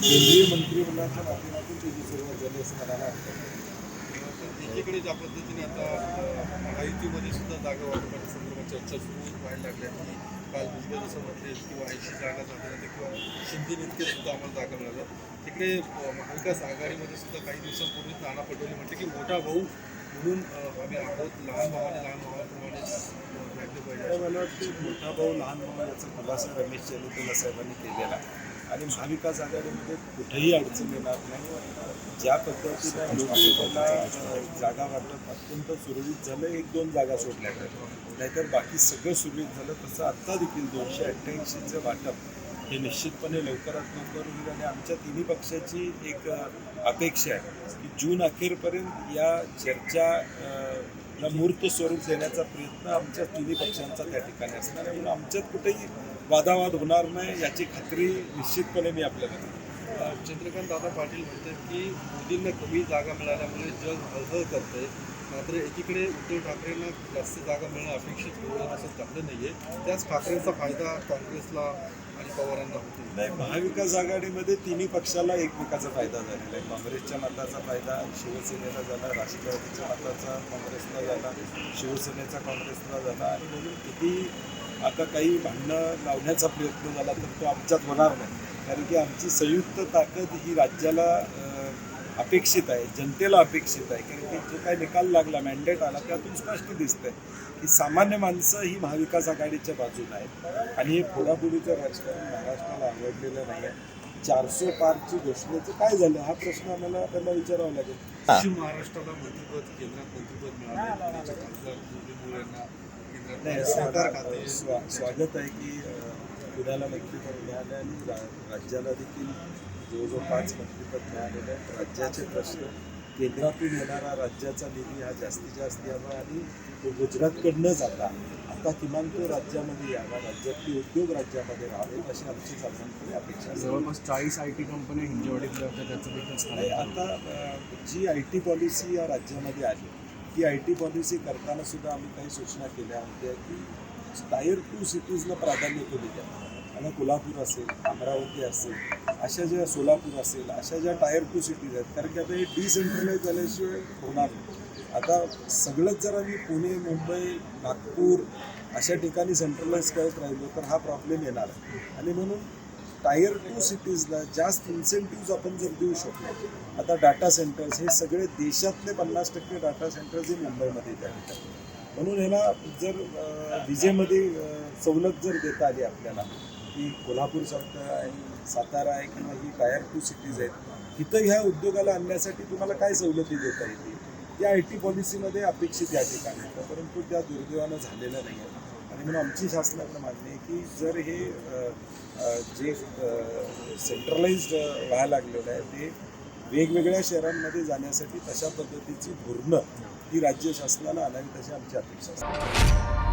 केंद्रीय मंत्रिमंडळाच्या माध्यमातून त्याची सुरुवात झाली असं मला एकीकडे ज्या पद्धतीने आता महायुतीमध्ये सुद्धा जागा वाटपाच्या संदर्भात चर्चा सुरू व्हायला लागल्या म्हणजे की काल भुजबळ जसं म्हटले किंवा ऐंशी जागा झाल्या किंवा शिंदे इतके सुद्धा आम्हाला जागा मिळाल्या तिकडे महाविकास आघाडीमध्ये सुद्धा काही दिवसांपूर्वी नाना पटोले म्हटले की मोठा भाऊ म्हणून आम्ही आहोत लहान भावाने लहान भावाप्रमाणे मला वाटतं मोठा भाऊ लहान भाऊ याचा खुलासा रमेश चंद्रकेला साहेबांनी केलेला. आणि महाविकास आघाडीमध्ये कुठेही अडचण येणार नाही. ज्या पद्धतीनं लोकसभेला जागा वाटप अत्यंत सुरळीत झालं एक दोन जागा सोडल्या नाहीतर बाकी सगळं सुरळीत झालं. तसं आत्ता देखील दोनशे अठ्ठ्याऐंशीचं वाटप हे निश्चितपणे लवकरात लवकर होईल आणि आमच्या तिन्ही पक्षाची एक अपेक्षा आहे की जून अखेरपर्यंत या चर्चा मूर्त स्वरूप देण्याचा प्रयत्न आमच्या तिन्ही पक्षांचा त्या ठिकाणी असणार आहे. म्हणून आमच्यात कुठेही वादावाद होणार नाही याची खात्री निश्चितपणे मी आपल्याला चंद्रकांत दादा पाटील म्हणतात की मोदींना कमी जागा मिळाल्यामुळे जग हळहळ करतंय. मात्र एकीकडे उद्धव ठाकरेंना जास्त जागा मिळणं अपेक्षित होतं असं चांगलं नाहीये. त्याच ठाकरेंचा फायदा काँग्रेसला आणि पवारांना होती. नाही महाविकास आघाडीमध्ये तिन्ही पक्षाला एकमेकाचा फायदा झालेला आहे. काँग्रेसच्या मताचा फायदा शिवसेनेला झाला राष्ट्रवादीच्या मताचा काँग्रेसला झाला शिवसेनेचा काँग्रेसला झाला. आणि म्हणून किती आता काही भांडणं लावण्याचा प्रयत्न झाला तर तो आमच्यात होणार नाही. कारण की आमची संयुक्त ताकद ही राज्याला अपेक्षित आहे जनतेला अपेक्षित आहे. कारण की जो काही निकाल लागला मॅन्डेट आला त्यातून स्पष्ट दिसतंय की सामान्य माणसं ही महाविकास आघाडीच्या बाजूला आहेत. आणि हे फोडाफोडीचं राजकारण महाराष्ट्राला आवडलेलं नाही आहे. चारशे पारची घोषणेचं काय झालं? हा प्रश्न आम्हाला त्यांना विचारावा लागेल. पश्चिम महाराष्ट्राला मंत्रिपद केंद्रात मंत्रिपद मिळाले. नाही सरकार स्वागत आहे की पुण्याला मंत्रिपद मिळालं आणि रा- राज्याला देखील जवळजवळ पाच मंत्रिपद मिळालेले आहेत. राज्याचे प्रश्न केंद्रातून येणारा राज्याचा निधी हा जास्तीत जास्त यावा आणि तो गुजरातकडनं जाता. आता किमान तो राज्यामध्ये यावा राज्यातले उद्योग राज्यामध्ये राहावेत अशी आमची साधारणपणे अपेक्षा आहे. जवळपास चाळीस आय टी कंपन्या हिंजवडीतल्या होत्या त्याचं देखील आता जी आय टी पॉलिसी या राज्यामध्ये आली ती आय टी पॉलिसी करताना सुद्धा आम्ही काही सूचना केल्या होत्या की टायर टू सिटीजला प्राधान्य दिलं आणि कोल्हापूर असेल अमरावती असेल अशा ज्या सोलापूर असेल अशा ज्या टायर टू सिटीज आहेत कारण की आता हे डिसेंट्रलाइज झाल्याशिवाय होणार नाही. आता सगळंच जर आम्ही पुणे मुंबई नागपूर अशा ठिकाणी सेंट्रलाइज करत राहिलो तर हा प्रॉब्लेम येणार आहे. आणि म्हणून टायर टू सिटीजला जास्त इन्सेंटिव्ज आपण जर देऊ शकलो आता डाटा सेंटर्स हे सगळे देशातले पन्नास टक्के डाटा सेंटर्स हे मुंबईमध्ये त्या ठिकाणी म्हणून ह्याला जर विजेमध्ये सवलत जर देता आली आपल्याला की कोल्हापूरसारखं आणि सातारा आहे किंवा ही टायर टू सिटीज आहेत इथं ह्या उद्योगाला आणण्यासाठी तुम्हाला काय सवलती देता येतील? त्या आय टी पॉलिसीमध्ये अपेक्षित या ठिकाणी होतं परंतु त्या दुर्दैवानं झालेल्या नाही आहे. आणि म्हणून आमची शासनाकडे मागणी आहे की जर हे जे सेंट्रलाइज्ड व्हायला लागलेलं आहे ते वेगवेगळ्या शहरांमध्ये जाण्यासाठी तशा पद्धतीची धोरणं ही राज्य शासनाला आणावी तशी आमची अपेक्षा असते.